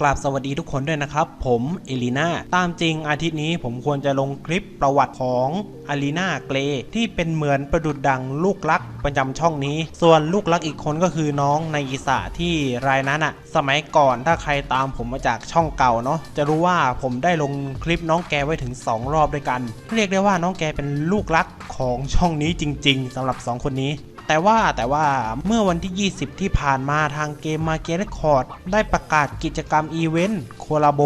กราบสวัสดีทุกคนด้วยนะครับ ผมเอลีนาตามจริงอาทิตย์นี้ผมควรจะลงคลิปประวัติของอารีนาเกรที่เป็นเหมือนประดุดดังลูกรักประจำช่องนี้ ส่วนลูกรักอีกคนก็คือน้องในอิสาที่รายนั้นอะสมัยก่อนถ้าใครตามผมมาจากช่องเก่าเนาะจะรู้ว่าผมได้ลงคลิปน้องแกไว้ถึง 2 รอบด้วยกัน เรียกได้ว่าน้องแกเป็นลูกรักของช่องนี้จริง ๆสำหรับ 2 คนนี้ แต่ว่าแต่ว่าเมื่อวันที่ 20 ที่ผ่านมาทางเกมมาเก r คอร์ดได้ประกาศกิจกรรมอีเวนต์โคลาโบ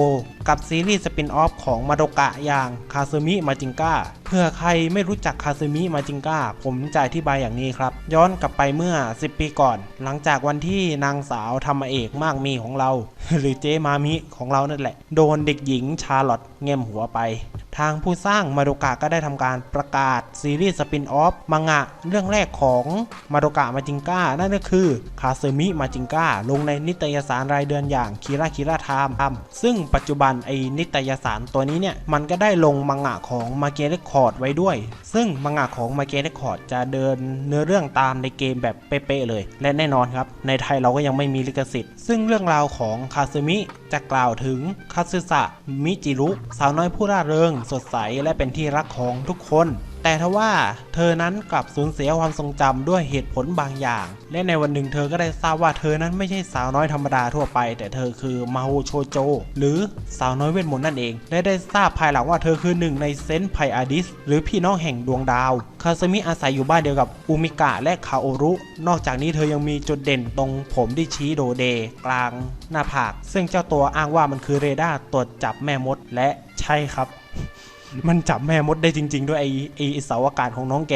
กับซีรีส์สปินออฟของมาโดกะอย่างคาซึมิมาจิงก้าเพื่อใครไม่รู้จักคาซึมิมาจิงก้าผมจะอธิบายอย่างนี้ครับ ย้อนกลับไปเมื่อ 10 ปีก่อน หลังจากวันที่นางสาวธรรมเอกมากมีของเรา หรือเจมามิของเรานั่นแหละ โดนเด็กหญิงชาร์ลอตเงียมหัวไป ทางผู้สร้างมาโดกะก็ได้ทำการประกาศซีรีส์สปินออฟมังงะเรื่องแรกของมาโดกะมาจิงก้า นั่นก็คือคาซึมิมาจิงก้า ลงในนิตยสารรายเดือนอย่างคิราคิราไทม์ซึ่งปัจจุบันไอ้นิตยสารตัวนี้เนี่ย มันก็ได้ลงมังงะของมาเกเรคคอร์ดไว้ด้วย ซึ่งมังงะของมาเกเรคคอร์ดจะเดินเนื้อเรื่องตามในเกมแบบเป๊ะๆเลย และแน่นอนครับในไทยเราก็ยังไม่มีลิขสิทธิ์ ซึ่งเรื่องราวของคาซึมิจะกล่าวถึงคาซึสะมิจิรุ สาวน้อยผู้ร่าเริง สดใสและเป็นที่รักของทุกคน แต่ทว่าเธอนั้นกลับสูญเสียความทรงจำด้วยเหตุผลบางอย่าง และในวันหนึ่งเธอก็ได้ทราบว่าเธอนั้นไม่ใช่สาวน้อยธรรมดาทั่วไป แต่เธอคือมาโฮโชโจ หรือสาวน้อยเวทมนต์นั่นเอง และได้ทราบภายหลังว่าเธอคือหนึ่งในเซนไพอาดิส หรือพี่น้องแห่งดวงดาว คาซมิอาศัยอยู่บ้านเดียวกับอุมิกะและคาโอรุ นอกจากนี้เธอยังมีจุดเด่นตรงผมที่ชี้โดเด กลางหน้าผาก ซึ่งเจ้าตัวอ้างว่ามันคือเรดาร์ตรวจจับแม่มดและใช่ครับ มันจับแม่มดได้จริง ๆ ด้วยไอ้ไอ้เสาอากาศของน้องแก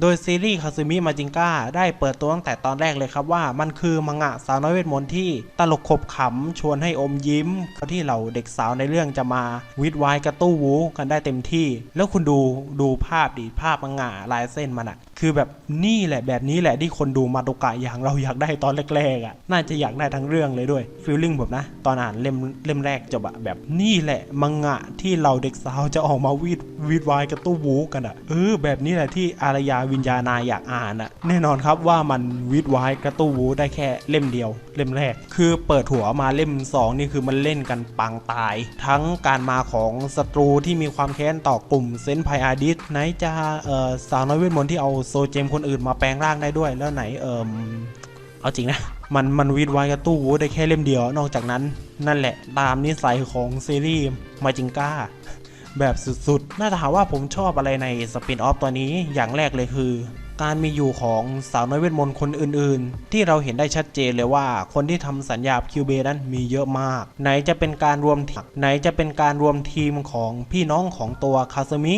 โดยซีรีส์คาซึมิมาจิงก้าได้เปิดตัวตั้งแต่ตอนแรกเลยครับว่ามันคือมังงะสาวน้อยเวทมนต์ที่ตลกขบขำชวนให้อมยิ้มที่เหล่าเด็กสาวในเรื่องจะมาวิดวายกระตู้วูกันได้เต็มที่ แล้วคุณดูดูภาพดิภาพมังงะลายเส้นมันอะคือแบบนี่แหละแบบนี้แหละที่คนดูมาโดกะอย่างเราอยากได้ตอนแรกๆอะน่าจะอยากได้ทั้งเรื่องเลยด้วยฟีลลิ่งแบบนะ ตอนอ่านเล่มเล่มแรกจบอะแบบนี่แหละมังงะที่เราเด็กสาวจะออกมาวีดวีดวายกระตู้วูกันอะเออแบบนี้แหละที่อารยาวิญญาณาอยากอ่านอะแน่นอนครับว่ามันวีดวายกระตู้วูได้แค่เล่มเดียว เล่มแรก คือเปิดหัวมาเล่ม 2 นี่คือมันเล่นกันปังตาย ทั้งการมาของศัตรูที่มีความแค้นต่อกลุ่มเซนไพอาดิสไหนจะเอ่อสาวน้อยเวทมนต์ที่เอาโซเจมคนอื่นมาแปลงร่างได้ด้วยแล้วไหนเอ่มเอาจริงนะ มันมันวีดไว้กับตู้วูได้แค่เล่มเดียวนอกจากนั้น นั่นแหละตามนิสัยของซีรีส์มาจิงก้าแบบสุดๆ น่าจะถามว่าผมชอบอะไรในสปินออฟตัวนี้อย่างแรกเลยคือ การมีอยู่ของสาวน้อยเวทมนต์คนอื่นๆ ที่เราเห็นได้ชัดเจนเลยว่า คนที่ทำสัญญาคิวเบนั้นมีเยอะมาก ไหนจะเป็นการรวมทีมไหนจะเป็นการรวมทีมของพี่น้องของตัวคาซมิ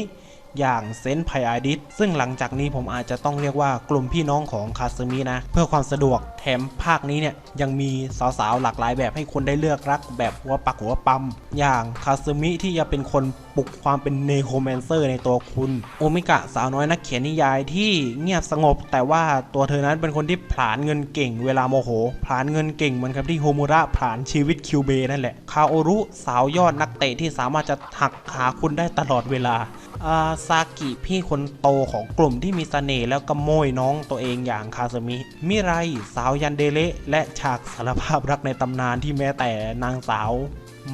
อย่างเซนไพอาดิสซึ่งหลังจากนี้ผมอาจจะต้องเรียกว่ากลุ่มพี่น้องของคาซึมินะ เพื่อความสะดวกแถมภาคนี้เนี่ย ยังมีสาวๆ หลากหลายแบบให้คนได้เลือกรักแบบหัวปักหัวปั๊มอย่างคาซึมิที่จะเป็นคนปลุกความเป็นเนโครแมนเซอร์ในตัวคุณโอมิกะสาวน้อยนักเขียนนิยายที่เงียบสงบ แต่ว่าตัวเธอนั้นเป็นคนที่ผลาญเงินเก่ง เวลาโมโหผลาญเงินเก่งเหมือนกับที่โฮมูระผลาญชีวิตคิวเบนั่นแหละคาโอรุสาวยอดนักเตะที่สามารถจะหักขาคุณได้ตลอดเวลา อาซากิพี่คนโตของกลุ่มที่มีสเสน่ห์แล้วก็โมยน้องตัวเองอย่างคาซามิ มิไร สาวยันเดเละและฉากสารภาพรักในตำนานที่แม้แต่นางสาว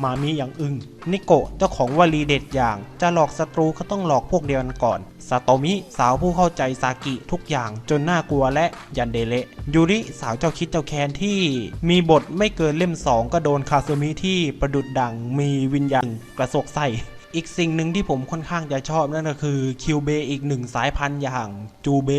มามิยังอึง้งนิโกะเจ้าของวลีเด็ดอย่าง จะหลอกศัตรูก็ต้องหลอกพวกเดียวกันก่อนซาโตมิสาวผู้เข้าใจซากิทุกอย่างจนน่ากลัวและยันเดเละยูริสาวเจ้าคิดเจ้าแค้นที่ มีบทไม่เกินเล่มสองก็โดนคาซึมิที่ประดุดดังมีวิญญาณกระโศกใส่ อีกสิ่งหนึ่งที่ผมค่อนข้างจะชอบนั่นก็คือคิวเบอีกหนึ่งสายพันธุ์อย่างจูเบ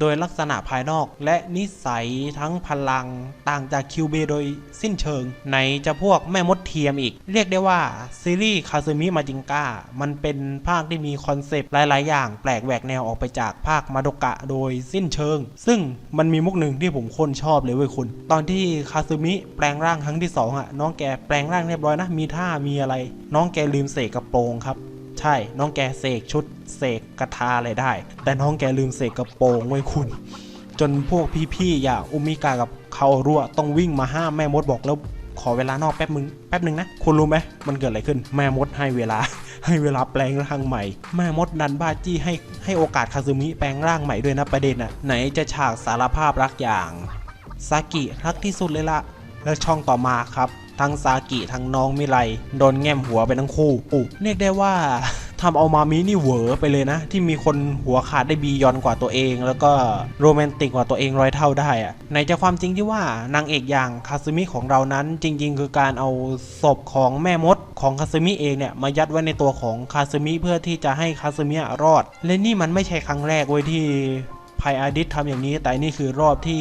โดยลักษณะภายนอก และนิสัยทั้งพลังต่างจากคิวเบโดยสิ้นเชิงไหนจะพวกแม่มดเทียมอีก เรียกได้ว่า ซีรีส์คาซึมิมาจิงก้า มันเป็นภาคที่มีคอนเซปต์หลาย ๆ อย่างแปลกแหวกแนวออกไปจากภาคมาโดกะโดยสิ้นเชิง ซึ่งมันมีมุกหนึ่งที่ผมโคนชอบเลยเว้ยคุณ ตอนที่คาซึมิแปลงร่างครั้งที่สองอะน้องแกแปลงร่างเรียบร้อยนะมีท่ามีอะไร น้องแกลืมเสกกระโปรงครับ ใช่น้องแกเสกชุดเสกกระทาอะไรได้ แต่น้องแกลืมเสกกระโปรงไว้คุณ จนพวกพี่ๆอย่างอุมิกากับเขารั่วต้องวิ่งมาห้ามแม่มดบอกแล้วขอเวลานอกแป๊บมึงแป๊บหนึ่งนะ คุณรู้ไหมมันเกิดอะไรขึ้น แม่มดให้เวลา ให้เวลาแปลงร่างใหม่ แม่มดดันบ้าจี้ให้ให้โอกาสคาซึมิแปลงร่างใหม่ด้วยนะประเด็นน่ะไหนจะฉากสารภาพรักอย่างซากิรักที่สุดเลยละแล้วช่องต่อมาครับ ทั้งซากิทั้งน้องมิไรโดนแง้มหัวไปทั้งคู่อู้เรียกได้ว่าทำเอามามินี่เหวอไปเลยนะ ที่มีคนหัวขาดได้บียอนกว่าตัวเอง แล้วก็โรแมนติกกว่าตัวเองร้อยเท่าได้อะในจะความจริงที่ว่านางเอกอย่างคาซึมิของเรานั้น จริง ๆ คือการเอาศพของแม่มดของคาซึมิเองเนี่ยมายัดไว้ในตัวของคาซึมิเพื่อที่จะให้คาซึมิรอด และนี่มันไม่ใช่ครั้งแรกเว้ยที่ ไพอาดิสทำอย่างนี้ แต่นี่คือรอบที่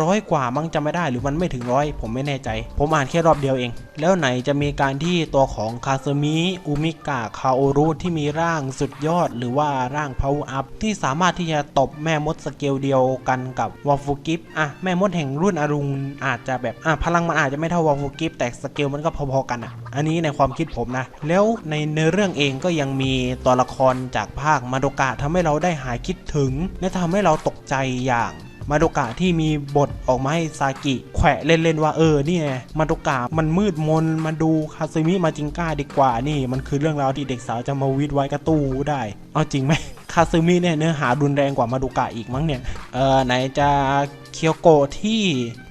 ร้อยกว่ามั้งจะไม่ได้หรือมันไม่ถึงร้อยผมไม่แน่ใจ ผมอ่านแค่รอบเดียวเอง แล้วไหนจะมีการที่ตัวของคาซึมิอุมิกะคาโอรุที่มีร่างสุดยอด หรือว่าร่างพาวอัพที่สามารถที่จะตบแม่มดสเกลเดียวกันกับวอลฟูกิฟอะแม่มดแห่งรุ่นอรุณอาจจะแบบอะพลังมันอาจจะไม่เท่าวอลฟูกิฟแต่สเกลมันก็พอๆกันอะ อันนี้ในความคิดผมนะ แล้วในเนื้อเรื่องเองก็ยังมีตัวละครจากภาคมาโดกะทำให้เราได้หายคิดถึง และทำให้เราตกใจอย่าง มาโดกะที่มีบทออกมาให้ซากิแขวะเล่นๆว่าเออเนี่ยมาโดกะมันมืดมนมาดูคาซึมิมาจิงก้าดีกว่านี่มันคือเรื่องราวที่เด็กสาวจะมาวิดไว้กระตู้ได้ เอาจริงไหมคาซึมิเนี่ยเนื้อหารุนแรงกว่ามาดูกะอีกมั้งเนี่ย เออไหนจะเคียวโกะที่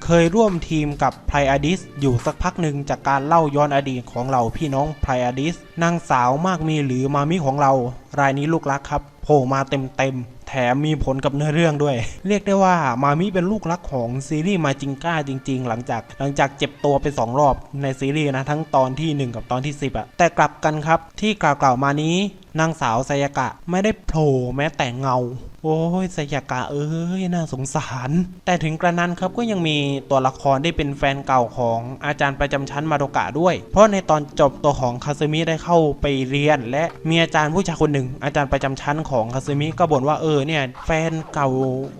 เคยร่วมทีมกับไพรอดิสอยู่สักพักหนึ่งจากการเล่าย้อนอดีตของเราพี่น้องไพรอดิสนางสาวมากมีหรือมามิของเรา รายนี้ลูกรักครับโผล่มาเต็มเต็มๆ แถมมีผลกับเนื้อเรื่องด้วย เรียกได้ว่ามามิเป็นลูกรักของซีรีส์มาจิงก้าจริง ๆ หลังจากหลังจากเจ็บตัวไปสองรอบในซีรีส์นะทั้งตอนที่ 1 กับตอนที่ 10อะแต่กลับกันครับที่กล่าวๆมานี้นางสาวไซยากะไม่ได้โผล่แม้แต่เงา โอ้ยไซยากะเอ้ยน่าสงสาร แต่ถึงกระนั้นครับก็ยังมีตัวละครที่เป็นแฟนเก่าของอาจารย์ประจำชั้นมาโดกะด้วย เพราะในตอนจบตัวของคาซึมิได้เข้าไปเรียน และมีอาจารย์ผู้ชายคนหนึ่ง อาจารย์ประจำชั้นของคาซึมิก็บ่นว่าเออเนี่ยแฟนเก่า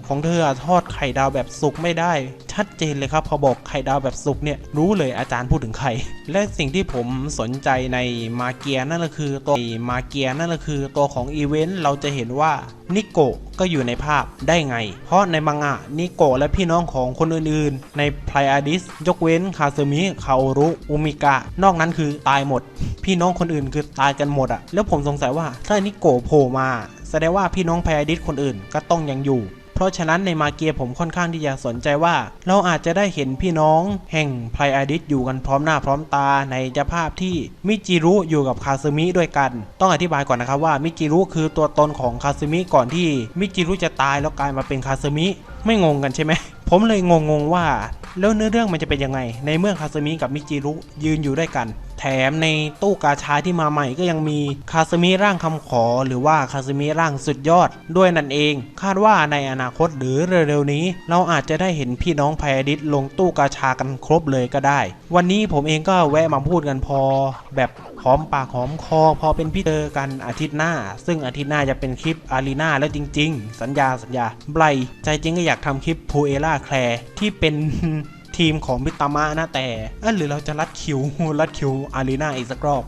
ของเธอทอดไข่ดาวแบบสุกไม่ได้ ชัดเจนเลยครับพอบอกไข่ดาวแบบสุกเนี่ยรู้เลยอาจารย์พูดถึงใครและสิ่งที่ผมสนใจในมาเกียนั่นก็คือตัวมาเกียนั่นก็คือตัวของอีเวนต์เราจะเห็นว่า นิโกะก็อยู่ในภาพได้ไง เพราะในมังงะนิโกะและพี่น้องของคนอื่นๆ ในไพรอาดิส ยกเว้นคาซึมิคาโอรุ อุมิกะ นอกนั้นคือตายหมด พี่น้องคนอื่นคือตายกันหมดอะแล้วผมสงสัยว่าถ้านิโกะโผล่มา แสดงว่าพี่น้องไพรอาดิสคนอื่นก็ต้องยังอยู่ เพราะฉะนั้นในมาเกียผมค่อนข้างที่จะสนใจว่า เราอาจจะได้เห็นพี่น้อง แห่งไพรอาดิสอยู่กันพร้อมหน้าพร้อมตาในจะภาพที่มิจิรุอยู่กับคาซึมิด้วยกัน ต้องอธิบายก่อนนะครับว่ามิจิรุคือตัวตนของคาซึมิก่อนที่มิจิรุจะตายแล้วกลายมาเป็นคาซึมิไม่งงกันใช่ไหม ผมเลยงงๆว่าแล้วเนื้อเรื่องมันจะเป็นยังไง ในเมื่อคาซึมิกับมิจิรุยืนอยู่ด้วยกัน แถมในตู้กาชาที่มาใหม่ก็ยังมีคาซึมิร่างคำขอ หรือว่าคาซึมิร่างสุดยอดด้วยนั่นเอง คาดว่าในอนาคตหรือเร็วๆนี้ เราอาจจะได้เห็นพี่น้องไพอดิสลงตู้กาชากันครบเลยก็ได้ วันนี้ผมเองก็แวะมาพูดกันพอแบบ อมปากหอมคอ พอเป็นพี่เจอกันอาทิตย์หน้า ซึ่งอาทิตย์หน้าจะเป็นคลิปอารีนาแล้วจริง ๆ สัญญาสัญญาไบรใจจริงก็อยากทำคลิปพูเอล่าแคลร์ที่เป็นทีมของพิตามะนะแต่เออหรือเราจะรัดคิวรัดคิวอารีนาอีกสักรอบ